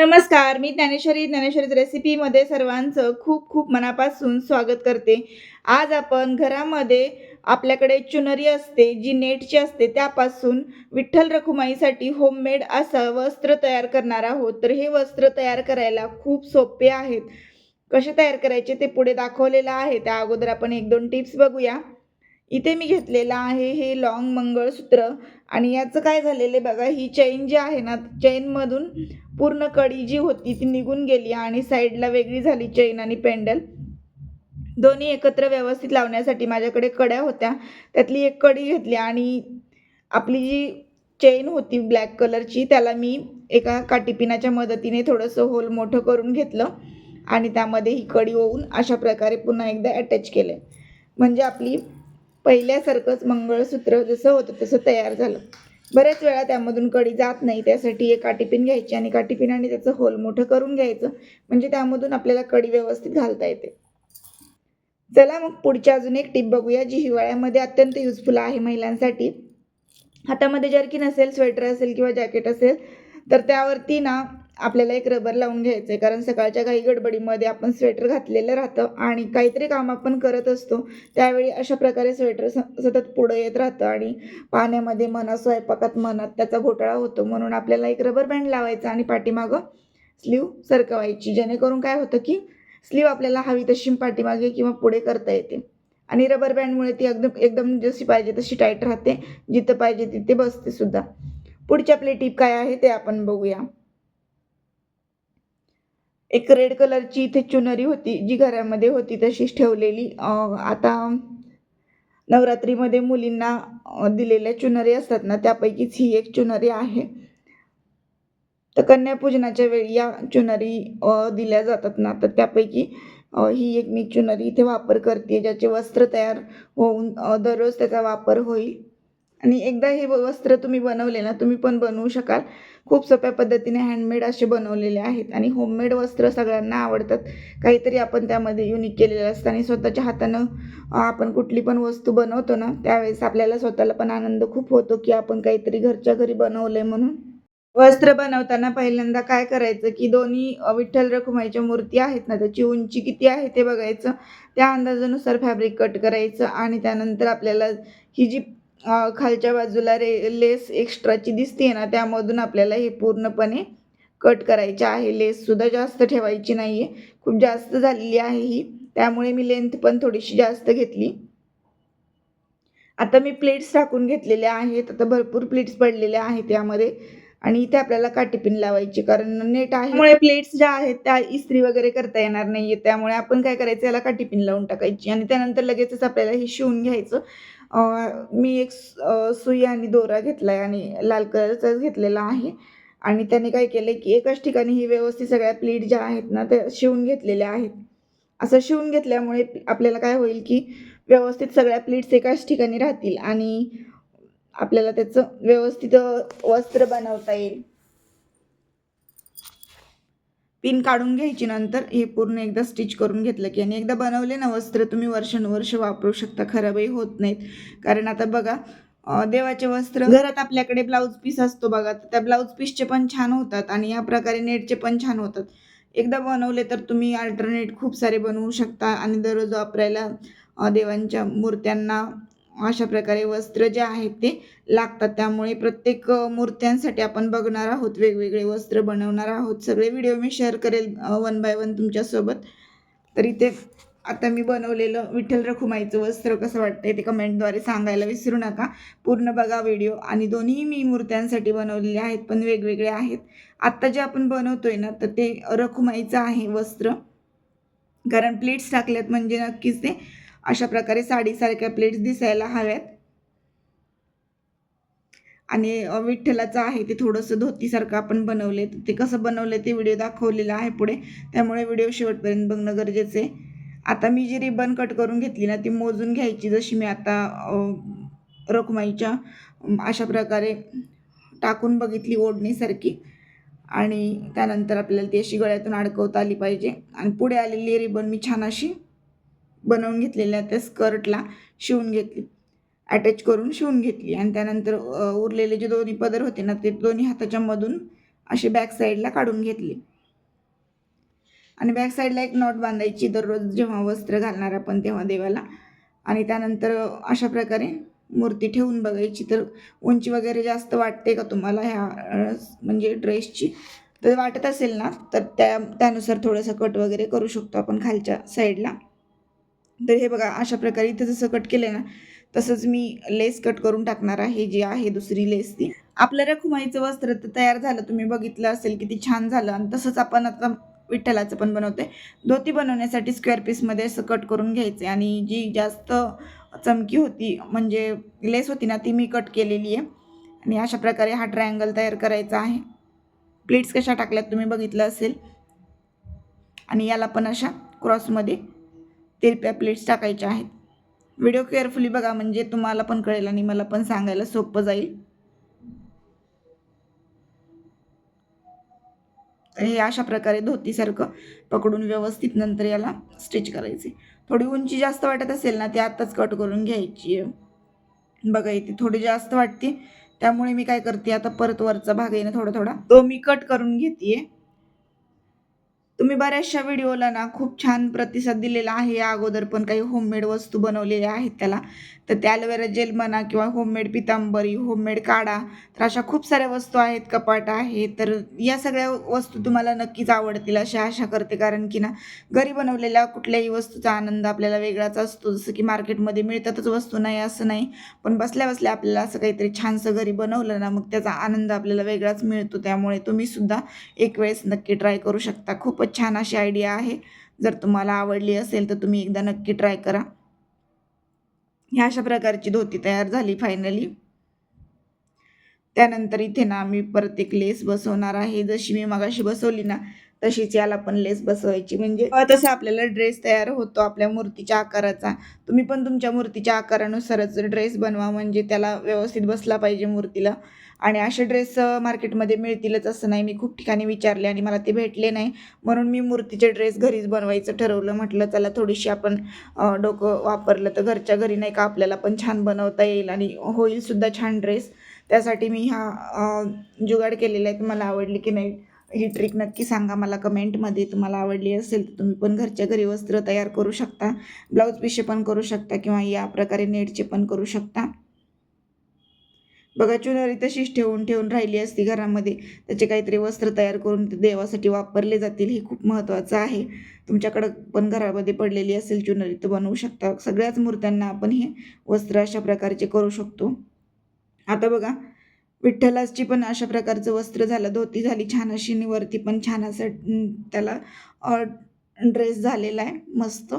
नमस्कार मी ज्ञानेश्वरी. ज्ञानेश्वरी रेसिपीमध्ये सर्वांचं खूप खूप मनापासून स्वागत करते. आज आपण घरामध्ये आपल्याकडे चुनरी असते जी नेटची असते त्यापासून विठ्ठल रखुमाईसाठी होममेड असं वस्त्र तयार करणार आहोत. तर हे वस्त्र तयार करायला खूप सोपे आहेत. कसे तयार करायचे ते पुढे दाखवलेलं आहे. त्या अगोदर आपण एक दोन टिप्स बघूया. इथे मी घेतलेलं आहे हे लॉंग मंगळसूत्र. आणि याचं काय झालेलं आहे बघा ही चैन जी आहे ना चैनमधून पूर्ण कडी जी होती ती निघून गेली आणि साईडला वेगळी झाली चैन आणि पेंडल दोन्ही एकत्र व्यवस्थित लावण्यासाठी माझ्याकडे कड्या होत्या. त्यातली एक कडी घेतली आणि आपली जी चेन होती ब्लॅक कलरची त्याला मी एका काटीपिनाच्या मदतीने थोडंसं होल मोठं करून घेतलं. आणि त्यामध्ये ही कडी ओवून अशा प्रकारे पुन्हा एकदा अटॅच केले म्हणजे आपली पहिल्यासारखंच मंगळसूत्र जसं होतं तसं तयार झालं. बऱ्याच वेळा त्यामधून कडी जात नाही त्यासाठी एक काटीपिन घ्यायची आणि काटीपिनाने त्याचं होल मोठं करून घ्यायचं. म्हणजे त्यामधून आपल्याला कडी व्यवस्थित घालता येते. चला मग पुढची अजून एक टीप बघूया जी हिवाळ्यामध्ये अत्यंत युजफुल आहे महिलांसाठी. हातामध्ये जर्किन असेल स्वेटर असेल किंवा जॅकेट असेल तर त्यावरती ना आपल्याला एक रबर लावून घ्यायचं आहे कारण सकाळच्या काही गडबडीमध्ये आपण स्वेटर घातलेलं राहतं आणि काहीतरी काम आपण करत असतो. त्यावेळी अशा प्रकारे स्वेटर स सतत पुढं येत राहतं आणि पाण्यामध्ये म्हणा स्वयंपाकात मनात त्याचा घोटाळा होतो. म्हणून आपल्याला एक रबर बँड लावायचा आणि पाठीमागं स्लीव सरकवायची. जेणेकरून काय होतं की स्लीव आपल्याला हवी तशी पाठीमागे किंवा पुढे करता येते. आणि रबर बँडमुळे ती एकदम एकदम जशी पाहिजे तशी टाईट राहते. जिथं पाहिजे तिथे बसते सुद्धा. पुढची आपली टीप काय आहे ते आपण बघूया. एक रेड कलरची इथे चुनरी होती जी घरामध्ये होती तशीच ठेवलेली. आता नवरात्रीमध्ये मुलींना दिलेल्या चुनरी असतात ना त्यापैकीच ही एक चुनरी आहे. तर कन्यापूजनाच्या वेळी या चुनरी दिल्या जातात ना तर त्यापैकी ही एक मी चुनरी इथे वापर करते ज्याचे वस्त्र तयार होऊन दररोज त्याचा वापर होईल. आणि एकदा हे वस्त्र तुम्ही बनवले ना तुम्ही पण बनवू शकाल. खूप सोप्या पद्धतीने हँडमेड असे बनवलेले आहेत आणि होममेड वस्त्र सगळ्यांना आवडतात. काहीतरी आपण त्यामध्ये युनिक केलेलं असतं आणि स्वतःच्या हातानं आपण कुठली पण वस्तू बनवतो ना त्यावेळेस आपल्याला स्वतःला पण आनंद खूप होतो की आपण काहीतरी घरच्या घरी बनवलंय म्हणून. वस्त्र बनवताना पहिल्यांदा काय करायचं की दोन्ही विठ्ठल रखुमाईच्या मूर्ती आहेत ना त्याची उंची किती आहे ते बघायचं. त्या अंदाजानुसार फॅब्रिक कट करायचं आणि त्यानंतर आपल्याला ही जी खालच्या बाजूला रे लेस एक्स्ट्राची दिसते ना त्यामधून आपल्याला हे पूर्णपणे कट करायचे आहे. लेससुद्धा जास्त ठेवायची नाही आहे खूप जास्त झालेली आहे ही. त्यामुळे मी लेंथ पण थोडीशी जास्त घेतली. आता मी प्लेट्स टाकून घेतलेल्या आहेत. आता भरपूर प्लेट्स पडलेल्या आहेत यामध्ये. आणि इथे आपल्याला काटीपिन लावायची कारण नेट आहे. त्यामुळे प्लेट्स ज्या आहेत त्या इस्त्री वगैरे करता येणार नाहीये त्यामुळे आपण काय करायचं याला काटीपिन लावून टाकायची. आणि त्यानंतर लगेचच आपल्याला हे शिवून घ्यायचं. मी एक सुई आणि दोरा घेतला आहे आणि लाल कलरचाच घेतलेला आहे. आणि त्याने काय केलं की एकाच ठिकाणी ही व्यवस्थित सगळ्या प्लीट ज्या आहेत ना त्या शिवून घेतलेल्या आहेत. असं शिवून घेतल्यामुळे आपल्याला काय होईल की व्यवस्थित सगळ्या प्लीट्स एकाच ठिकाणी राहतील आणि आपल्याला त्याचं व्यवस्थित वस्त्र बनवता येईल. पिन काढून घ्यायची नंतर हे पूर्ण एकदा स्टिच करून घेतलं की आणि एकदा बनवले ना वस्त्र तुम्ही वर्षानुवर्ष वापरू शकता. खराबही होत नाहीत. कारण आता बघा देवाचे वस्त्र घरात आपल्याकडे ब्लाऊज पीस असतो बघा तर त्या ब्लाऊज पीसचे पण छान होतात आणि या प्रकारे नेटचे पण छान होतात. एकदा बनवले तर तुम्ही अल्टरनेट खूप सारे बनवू शकता आणि दररोज वापरायला देवांच्या मूर्त्यांना अशा प्रकारे वस्त्र जे आहेत ते लागतात. त्यामुळे प्रत्येक मूर्त्यांसाठी आपण बघणार आहोत वेगवेगळे वस्त्र बनवणार आहोत. सगळे व्हिडिओ मी शेअर करेल वन बाय वन तुमच्यासोबत. तर इथे आता मी बनवलेलं विठ्ठल रखुमाईचं वस्त्र कसं वाटतंय ते कमेंटद्वारे सांगायला विसरू नका. पूर्ण बघा व्हिडिओ. आणि दोन्ही मी मूर्त्यांसाठी बनवलेले आहेत पण वेगवेगळे आहेत. आत्ता जे आपण बनवतोय ना तर ते रखुमाईचं आहे वस्त्र. कारण प्लेट्स टाकल्यात म्हणजे नक्कीच ते अशा प्रकारे साडीसारख्या प्लेट्स दिसायला हव्यात. आणि विठ्ठलाचं आहे ते थोडंसं धोतीसारखं आपण बनवले ते कसं बनवलं ते व्हिडिओ दाखवलेला आहे पुढे. त्यामुळे व्हिडिओ शेवटपर्यंत बघणं गरजेचं आहे. आता मी जी रिबन कट करून घेतली ना ती मोजून घ्यायची जशी मी आता अ, रखुमाईच्या अशा प्रकारे टाकून बघितली ओढणीसारखी. आणि त्यानंतर आपल्याला ती अशी गळ्यातून अडकवता आली पाहिजे. आणि पुढे आलेली रिबन मी छान अशी बनवून घेतलेल्या त्या स्कर्टला शिवून घेतली. अटॅच करून शिवून घेतली. आणि त्यानंतर उरलेले जे दोन्ही पदर होते ना ते दोन्ही हाताच्या मधून अशी बॅक साईडला काढून घेतली. आणि बॅक साईडला एक नॉट बांधायची दररोज जेव्हा वस्त्र घालणार आपण तेव्हा देवाला. आणि त्यानंतर अशा प्रकारे मूर्ती ठेवून बघायची. तर उंची वगैरे जास्त वाटते का तुम्हाला ह्या म्हणजे ड्रेसची तर वाटत असेल ना तर त्या त्यानुसार थोडंसं कट वगैरे करू शकतो आपण खालच्या साईडला तर हे बघा अशा प्रकारे इथं जसं कट केलं ना तसंच मी लेस कट करून टाकणार आहे. जी आहे दुसरी लेस ती. आपलं रखुमाईचं वस्त्र तर तयार झालं. तुम्ही बघितलं असेल किती छान झालं. आणि तसंच आपण आता विठ्ठलाचं पण बनवते धोती बनवण्यासाठी स्क्वेअर पीसमध्ये असं कट करून घ्यायचे आणि जी जास्त चमकी होती म्हणजे लेस होती ना ती मी कट केलेली आहे. आणि अशा प्रकारे हा ट्रायंगल तयार करायचा आहे. प्लेट्स कशा टाकल्यात तुम्ही बघितलं असेल. आणि याला पण अशा क्रॉसमध्ये तिरप्या प्लेट्स टाकायच्या आहेत. व्हिडिओ केअरफुली बघा म्हणजे तुम्हाला पण कळेल आणि मला पण सांगायला सोपं जाईल. हे अशा प्रकारे धोतीसारखं पकडून व्यवस्थित नंतर याला स्टिच करायचे. थोडी उंची जास्त वाटत असेल ना ती आत्ताच कट करून घ्यायची आहे. बघा इथे थोडी जास्त वाटते. त्यामुळे मी काय करते आता परत वरचा भाग आहे ना थोडा थोडा तो मी कट करून घेते. तुम्ही बऱ्याचशा व्हिडिओला ना खूप छान प्रतिसाद दिलेला आहे. या अगोदर पण काही होममेड वस्तू बनवलेल्या आहेत त्याला. तर त्या ॲलोवेरा जेल म्हणा किंवा होममेड पितांबरी होममेड काढा तर अशा खूप साऱ्या वस्तू आहेत. कपाट आहे तर या सगळ्या वस्तू तुम्हाला नक्कीच आवडतील अशी आशा करते. कारण की ना घरी बनवलेल्या कुठल्याही वस्तूचा आनंद आपल्याला वेगळाच असतो. जसं की मार्केटमध्ये मिळतातच वस्तू नाही असं नाही. पण बसल्या बसल्या आपल्याला असं काहीतरी छानसं घरी बनवलं ना मग त्याचा आनंद आपल्याला वेगळाच मिळतो. त्यामुळे तुम्हीसुद्धा एक वेळेस नक्की ट्राय करू शकता. खूपच छान अशी आयडिया आहे. जर तुम्हाला आवडली असेल तर तुम्ही एकदा नक्की ट्राय करा. ह्या अशा प्रकारची धोती तयार झाली फायनली त्यानंतर इथे ना मी परत एक लेस बसवणार आहे. जशी मी मगाशी बसवली ना तशीच याला पण लेस बसवायची. म्हणजे तसं आपल्याला ड्रेस तयार होतो आपल्या मूर्तीच्या आकाराचा. तुम्ही पण तुमच्या मूर्तीच्या आकारानुसारच ड्रेस बनवा. म्हणजे त्याला व्यवस्थित बसला पाहिजे मूर्तीला. आणि असे ड्रेस मार्केटमध्ये मिळतीलच असं नाही. मी खूप ठिकाणी विचारले आणि मला ते भेटले नाही. म्हणून मी मूर्तीचे ड्रेस घरीच बनवायचं ठरवलं. म्हटलं चला थोडीशी आपण डोकं वापरलं तर घरच्या घरी नाही का आपल्याला पण छान बनवता येईल आणि होईलसुद्धा छान ड्रेस त्यासाठी मी ह्या जुगाड केलेला आहे. तुम्हाला आवडली की नाही ही ट्रिक नक्की सांगा मला कमेंटमध्ये. तुम्हाला आवडली असेल तर तुम्ही पण घरच्या घरी वस्त्र तयार करू शकता. ब्लाऊज पिशे पण करू शकता किंवा या प्रकारे नेटचे पण करू शकता. बघा चुनरी तशीच ठेवून ठेवून राहिली असती घरामध्ये. त्याचे काहीतरी वस्त्र तयार करून ते देवासाठी वापरले जातील हे खूप महत्त्वाचं आहे. तुमच्याकडं पण घरामध्ये पडलेली असेल चुनरी तर बनवू शकता. सगळ्याच मूर्त्यांना आपण हे वस्त्र अशा प्रकारचे करू शकतो. आता बघा विठ्ठलाची पण अशा प्रकारचं वस्त्र झालं धोती झाली छान अशी निवरती वरती पण छान असं त्याला ड्रेस झालेला आहे. मस्त.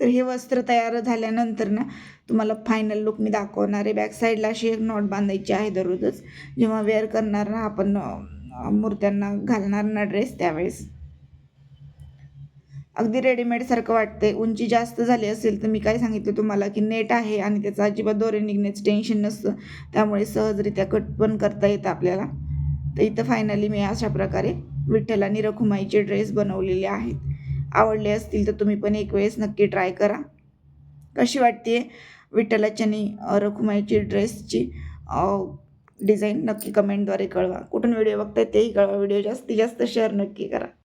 तर हे वस्त्र तयार झाल्यानंतर ना तुम्हाला फायनल लुक मी दाखवणार आहे. बॅक साईडला अशी एक नॉट बांधायची आहे दररोजच. जेव्हा वेअर करणार ना आपण मूर्त्यांना घालणार ना ड्रेस त्यावेळेस. अगदी रेडीमेडसारखं वाटतंय. उंची जास्त झाली असेल तर मी काय सांगितलं तुम्हाला की नेट आहे आणि त्याचं अजिबात दोरे निघण्याचं टेन्शन नसतं. त्यामुळे सहजरित्या कट पण करता येतं आपल्याला. तर इथं फायनली मी अशा प्रकारे विठ्ठल आणि रखुमाईचे ड्रेस बनवलेले आहेत. आवडले असतील तर तुम्ही पण एक वेळेस नक्की ट्राय करा. कशी वाटते विठ्ठलाची आणि रखुमाईची ड्रेसची डिझाईन नक्की कमेंटद्वारे कळवा. कुठून व्हिडिओ बघताय तेही कळवा. व्हिडिओ जास्तीत जास्त शेअर नक्की करा.